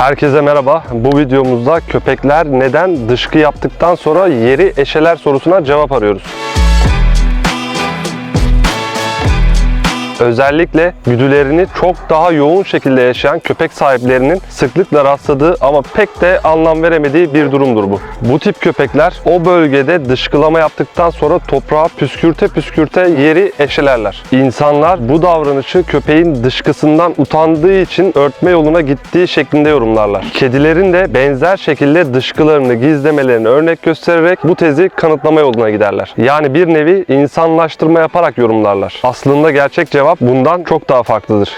Herkese merhaba. Bu videomuzda köpekler neden dışkı yaptıktan sonra yeri eşeler sorusuna cevap arıyoruz. Özellikle güdülerini çok daha yoğun şekilde yaşayan köpek sahiplerinin sıklıkla rastladığı ama pek de anlam veremediği bir durumdur bu. Bu tip köpekler o bölgede dışkılama yaptıktan sonra toprağa püskürte püskürte yeri eşelerler. İnsanlar bu davranışı köpeğin dışkısından utandığı için örtme yoluna gittiği şeklinde yorumlarlar. Kedilerin de benzer şekilde dışkılarını gizlemelerini örnek göstererek bu tezi kanıtlama yoluna giderler. Yani bir nevi insanlaştırma yaparak yorumlarlar. Aslında gerçek cevap bundan çok daha farklıdır.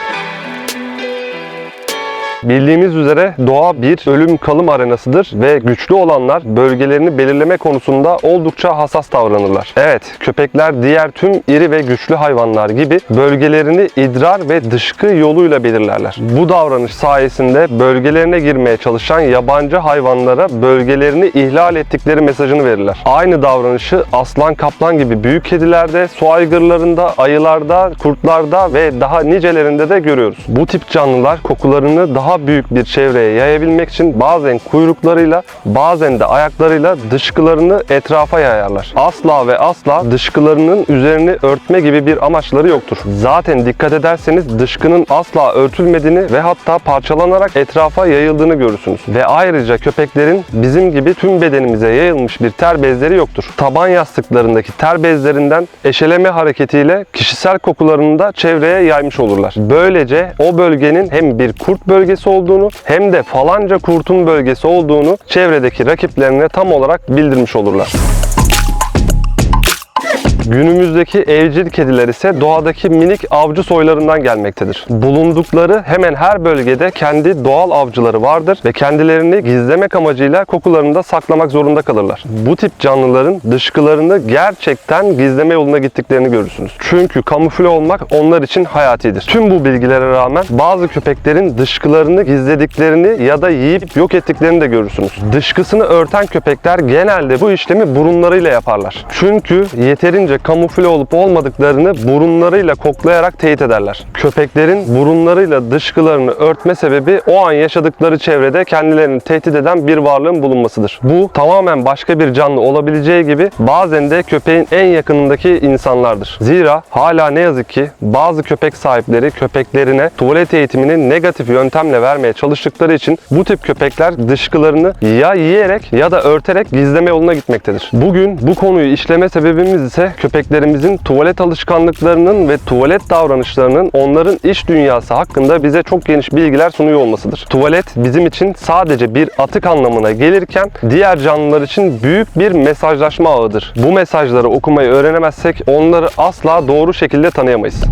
Bildiğimiz üzere doğa bir ölüm kalım arenasıdır ve güçlü olanlar bölgelerini belirleme konusunda oldukça hassas davranırlar. Evet, köpekler diğer tüm iri ve güçlü hayvanlar gibi bölgelerini idrar ve dışkı yoluyla belirlerler. Bu davranış sayesinde bölgelerine girmeye çalışan yabancı hayvanlara bölgelerini ihlal ettikleri mesajını verirler. Aynı davranışı aslan kaplan gibi büyük kedilerde, su aygırlarında, ayılarda, kurtlarda ve daha nicelerinde de görüyoruz. Bu tip canlılar kokularını daha büyük bir çevreye yayabilmek için bazen kuyruklarıyla bazen de ayaklarıyla dışkılarını etrafa yayarlar. Asla ve asla dışkılarının üzerini örtme gibi bir amaçları yoktur. Zaten dikkat ederseniz dışkının asla örtülmediğini ve hatta parçalanarak etrafa yayıldığını görürsünüz. Ve ayrıca köpeklerin bizim gibi tüm bedenimize yayılmış bir ter bezleri yoktur. Taban yastıklarındaki ter bezlerinden eşeleme hareketiyle kişisel kokularını da çevreye yaymış olurlar. Böylece o bölgenin hem bir kurt bölgesi olduğunu hem de falanca kurtun bölgesi olduğunu çevredeki rakiplerine tam olarak bildirmiş olurlar. Günümüzdeki evcil kediler ise doğadaki minik avcı soylarından gelmektedir. Bulundukları hemen her bölgede kendi doğal avcıları vardır ve kendilerini gizlemek amacıyla kokularını da saklamak zorunda kalırlar. Bu tip canlıların dışkılarını gerçekten gizleme yoluna gittiklerini görürsünüz. Çünkü kamufle olmak onlar için hayatidir. Tüm bu bilgilere rağmen bazı köpeklerin dışkılarını gizlediklerini ya da yiyip yok ettiklerini de görürsünüz. Dışkısını örten köpekler genelde bu işlemi burunlarıyla yaparlar. Çünkü yeterince kamufle olup olmadıklarını burunlarıyla koklayarak teyit ederler. Köpeklerin burunlarıyla dışkılarını örtme sebebi o an yaşadıkları çevrede kendilerini tehdit eden bir varlığın bulunmasıdır. Bu tamamen başka bir canlı olabileceği gibi bazen de köpeğin en yakınındaki insanlardır. Zira hala ne yazık ki bazı köpek sahipleri köpeklerine tuvalet eğitimini negatif yöntemle vermeye çalıştıkları için bu tip köpekler dışkılarını ya yiyerek ya da örterek gizleme yoluna gitmektedir. Bugün bu konuyu işleme sebebimiz ise köpeklerimizin tuvalet alışkanlıklarının ve tuvalet davranışlarının onların iç dünyası hakkında bize çok geniş bilgiler sunuyor olmasıdır. Tuvalet bizim için sadece bir atık anlamına gelirken diğer canlılar için büyük bir mesajlaşma ağıdır. Bu mesajları okumayı öğrenemezsek onları asla doğru şekilde tanıyamayız.